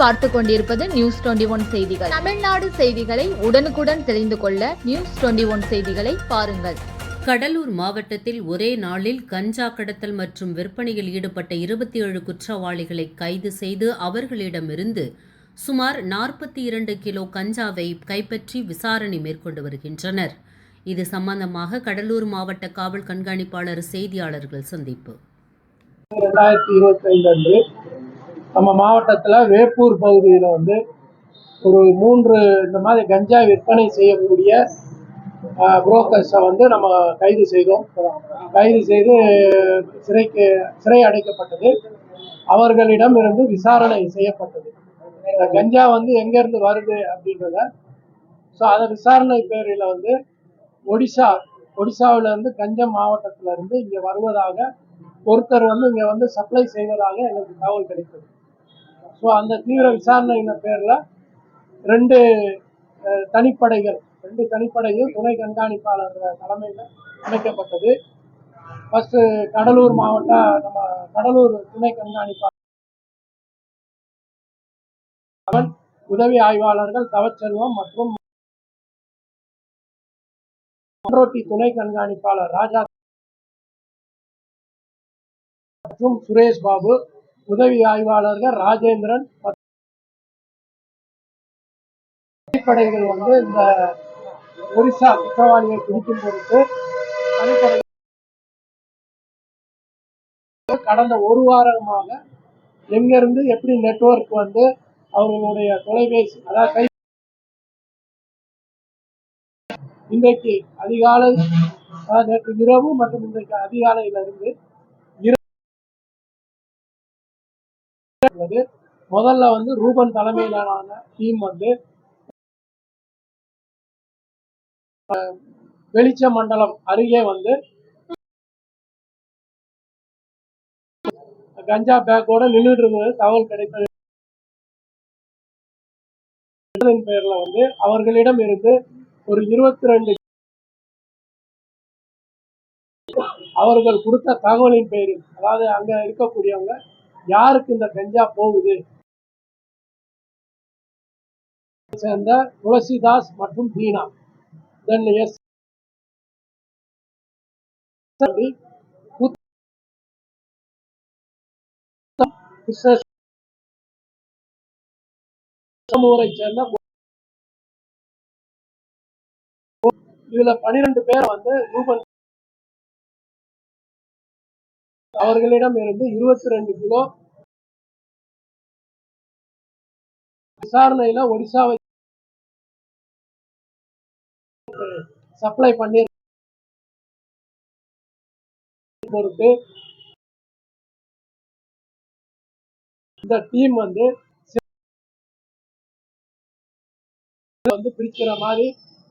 பார்த்து கொண்டிருப்பது news twenty one செய்திகள். தமிழ்நாடு செய்திகளை உடனுக்குடன் தெரிந்து கொள்ள நியூஸ் டுவெண்டி ஒன் செய்திகளை பாருங்கள். கடலூர் மாவட்டத்தில் ஒரே நாளில் கஞ்சா கடத்தல் மற்றும் விற்பனையில் ஈடுபட்ட இருபத்தி ஏழு குற்றவாளிகளை கைது செய்து அவர்களிடமிருந்து சுமார் நாற்பத்தி இரண்டு கிலோ கஞ்சாவை கைப்பற்றி விசாரணை மேற்கொண்டு வருகின்றனர். இது சம்பந்தமாக கடலூர் மாவட்ட காவல் கண்காணிப்பாளர் செய்தியாளர்கள் சந்திப்பு. நம்ம மாவட்டத்தில் வேப்பூர் பகுதியில் வந்து ஒரு மூன்று இந்த மாதிரி கஞ்சா விற்பனை செய்யக்கூடிய புரோக்கர்ஸை வந்து நம்ம கைது செய்தோம். கைது செய்து சிறைக்கு சிறை அடைக்கப்பட்டது. அவர்களிடம் இருந்து விசாரணை செய்யப்பட்டது. இந்த கஞ்சா வந்து எங்கேருந்து வருது அப்படின்றத ஸோ அதை விசாரணை பேரில் வந்து ஒடிசா ஒடிசாவிலேருந்து கஞ்சம் மாவட்டத்திலேருந்து இங்கே வருவதாக ஒருத்தர் வந்து இங்கே வந்து சப்ளை செய்வதாக எங்களுக்கு தகவல் கிடைத்தது. ஸோ அந்த தீவிர விசாரணையின் பேரில் ரெண்டு தனிப்படைகள் ரெண்டு தனிப்படையும் துணை கண்காணிப்பாளர் தலைமையில் அமைக்கப்பட்டது. ஃபஸ்ட்டு கடலூர் மாவட்ட நம்ம கடலூர் துணை கண்காணிப்பாளர் உதவி ஆய்வாளர்கள் தவச்செல்வம் மற்றும் அம்ரோட்டி துணை கண்காணிப்பாளர் ராஜா மற்றும் சுரேஷ் பாபு உதவி ஆய்வாளர்கள் ராஜேந்திரன் அடிப்படைகள் வந்து இந்த ஒரிசா குற்றவாளியை பிடிக்கும் பொருட்டு தனிப்படை கடந்த ஒரு வாரமாக எங்கிருந்து எப்படி நெட்வொர்க் வந்து அவர்களுடைய தொலைபேசி அதாவது கை இன்றைக்கு அதிகாலை நேற்று இரவு மற்றும் இன்றைக்கு அதிகாலையில இருக்கிறது. முதல்ல வந்து ரூபன் தலைமையிலான டீம் வந்து வெளிச்ச மண்டலம் அருகே வந்து கஞ்சா பேக்கோட நின்றுட்டு இருந்தது. தகவல் கிடைத்தது. பெயர்ல வந்து அவர்களிடம் இருந்து ஒரு இருபத்தி ரெண்டு அவர்கள் கொடுத்த தகவலின் பேரில் அதாவது அங்க இருக்கக்கூடியவங்க யாருக்கு இந்த கஞ்சா போகுது? சேர்ந்த துளசிதாஸ் மற்றும் தீனா. தென் எஸ் ஊரை சேர்ந்த இதுல பனிரெண்டு பேர் வந்து ரூபன் அவர்களிடம் இருந்து இருபத்தி ரெண்டு கிலோ விசாரணையில ஒடிசாவை சப்ளை பண்ணி பொறுத்து இந்த டீம் வந்து வந்து பிரிக்கிற மாதிரி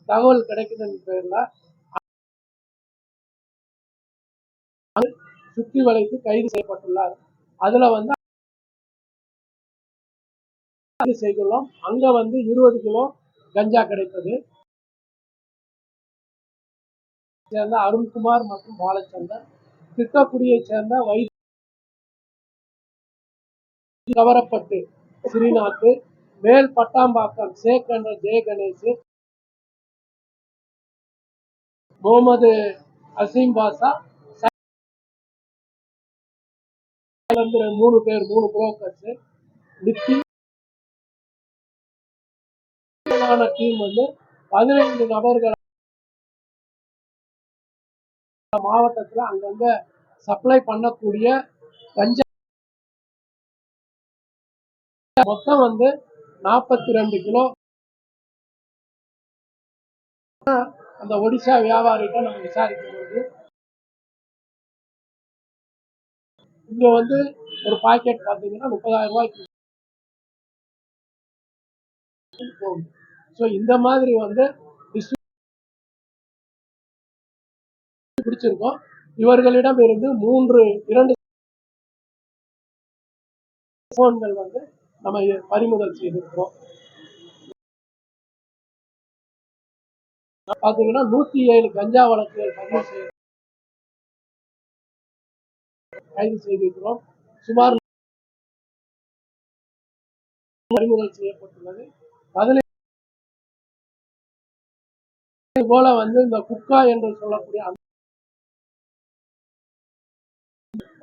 தகவல் கிடைக்குதுன்னு பேர்ல சுற்றி வளைத்து கைது செய்யப்பட்டுள்ளார். அதுல வந்து செய்துள்ளோம். அங்க வந்து இருபது கிலோ கஞ்சா கிடைத்தது. சேர்ந்த அருண்குமார் மற்றும் பாலச்சந்தர். திட்டக்குடியை சேர்ந்த வை கவரப்பட்டு ஸ்ரீநாத் மேல் பட்டாம்பாக்கம் சேக் என்ற ஜெய கணேஷ் முகமது அசீம் பாஷா வந்து மூணு பேர் மூணு புரோக்கர்ஸ் நித்தி டீம் வந்து பதினைந்து நபர்கள் மாவட்டத்துல அங்கங்க சப்ளை பண்ணக்கூடிய கஞ்சா மொத்தம் வந்து நாற்பத்தி ரெண்டு கிலோ. அந்த ஒடிசா வியாபாரிகிட்ட நம்ம விசாரிக்கணும் இங்க வந்து ஒரு பாக்கெட் பாத்தீங்கன்னா முப்பதாயிரம் ரூபாய்க்கு போகுது. ஸோ இந்த மாதிரி வந்து பிடிச்சிருக்கோம். இவர்களிடம் இருந்து மூன்று இரண்டு போன்கள் வந்து நம்ம பறிமுதல் செய்திருக்கிறோம். பாத்தீங்கன்னா நூத்தி ஏழு கஞ்சா வழக்குகள் பதிவு செய்ய கைது செய்திருக்கிறோம். சுமார் பறிமுதல் செய்யப்பட்டுள்ளது. பதினைந்து போல வந்து இந்த குக்கா என்று சொல்லக்கூடிய அந்த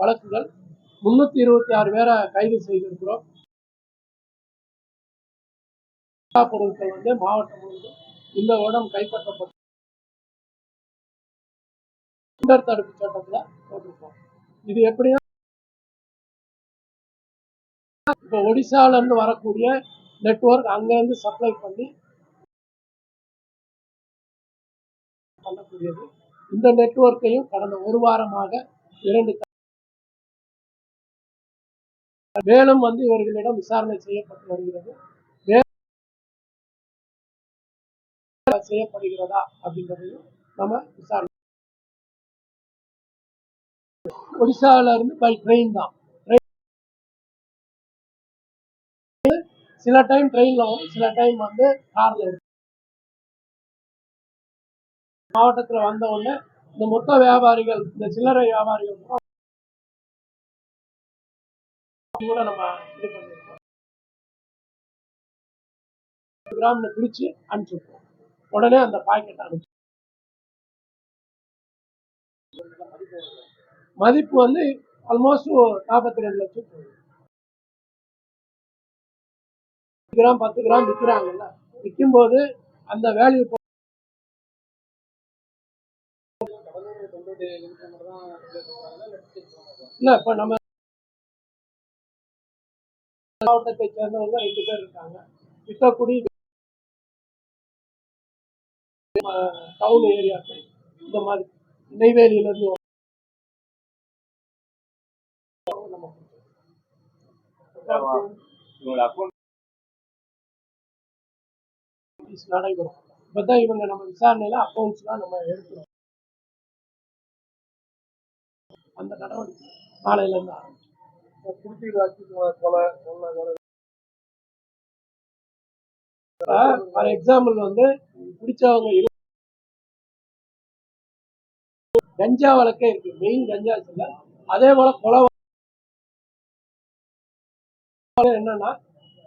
வழக்குகள் முன்னூத்தி இருபத்தி ஆறு பேரை கைது செய்திருக்கிறோம். பொருட்கள் வந்து மாவட்டம் முழுவதும் இந்த வருடம் கைப்பற்றப்பட்டு தடுப்பு சட்டத்தில் போட்டிருக்கோம் இது எப்படின்னா இப்போ ஒடிசால இருந்து வரக்கூடிய நெட்வொர்க் அங்க இருந்து சப்ளை பண்ணி பண்ணக்கூடியது. இந்த நெட்வொர்க்கையும் கடந்த ஒரு வாரமாக இரண்டு மேலும் வந்து இவர்களிடம் விசாரணை செய்யப்பட்டு வருகிறது. செய்யப்படுகிறதா அப்படின்றதையும் நம்ம விசாரணை ஒடிசால இருந்து பை ட்ரெயின் தான். சில டைம் ட்ரெயின்ல வரும். சில டைம் வந்து கார்ல இருக்கும். மாவட்டத்துல வந்த உடனே இந்த மொத்த வியாபாரிகள் இந்த சில்லறை வியாபாரிகள் கூட நம்ம இது பண்ணிருக்கோம். கிராம்ல பிரிச்சு அனுப்பிச்சிருக்கோம். உடனே அந்த பாக்கெட் அனுப்பிச்சு மதிப்பு வந்து ஆல்மோஸ்ட் நாற்பத்தி ரெண்டு லட்சம் கிராம் பத்து கிராம் விற்கிறாங்கல்ல விற்கும்போது அந்த வேல்யூ இல்ல இப்ப நம்ம மாவட்டத்தை சேர்ந்தவங்க ரெண்டு பேர் இருக்காங்க. விட்டக்குடி டவுன் ஏரியாக்கள் இந்த மாதிரி நெய்வேலியில இருந்து வர- நம்ம நடைபெறும் இப்பதான் இவங்க நம்ம விசாரணையில அக்கௌண்ட்ஸ்லாம் நம்ம எடுக்கிறோம். அந்த நடவடிக்கை நாளையில இருந்து ஆரம்பிச்சு. ஃபார் எக்ஸாம்பிள் வந்து பிடிச்சவங்க கஞ்சா வழக்கே இருக்கு. மெயின் கஞ்சா அதே போல கொலை என்னன்னா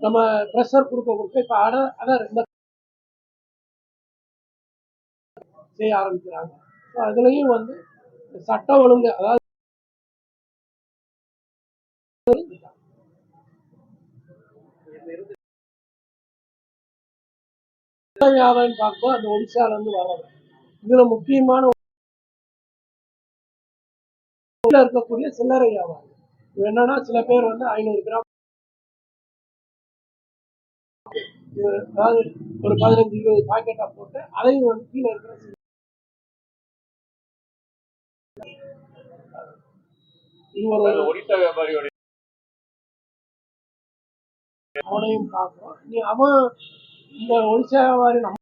நம்ம ப்ரெஷர் கொடுக்க கொடுக்க இப்ப அட அதான் செய்ய ஆரம்பிக்கிறாங்க. அதுலயும் வந்து சட்ட ஒழுங்கு அதாவது வியாபாரம் பார்க்கும்போது அந்த ஒடிசால இருந்து வர்றது இதுல முக்கியமான இருக்கக்கூடிய சில்லறை வியாபாரம். என்னன்னா சில பேர் வந்து ஐநூறு கிராம் அதாவது ஒரு பதினஞ்சு இருபது பாக்கெட்டா போட்டு அதையும் வந்து கீழே இருக்கிற இது ஒரு ஒடிசா வியாபாரியோட அவனையும் பார்க்கிறோம் நீ அவன் இந்த ஒடிசா வியாபாரி நம்ம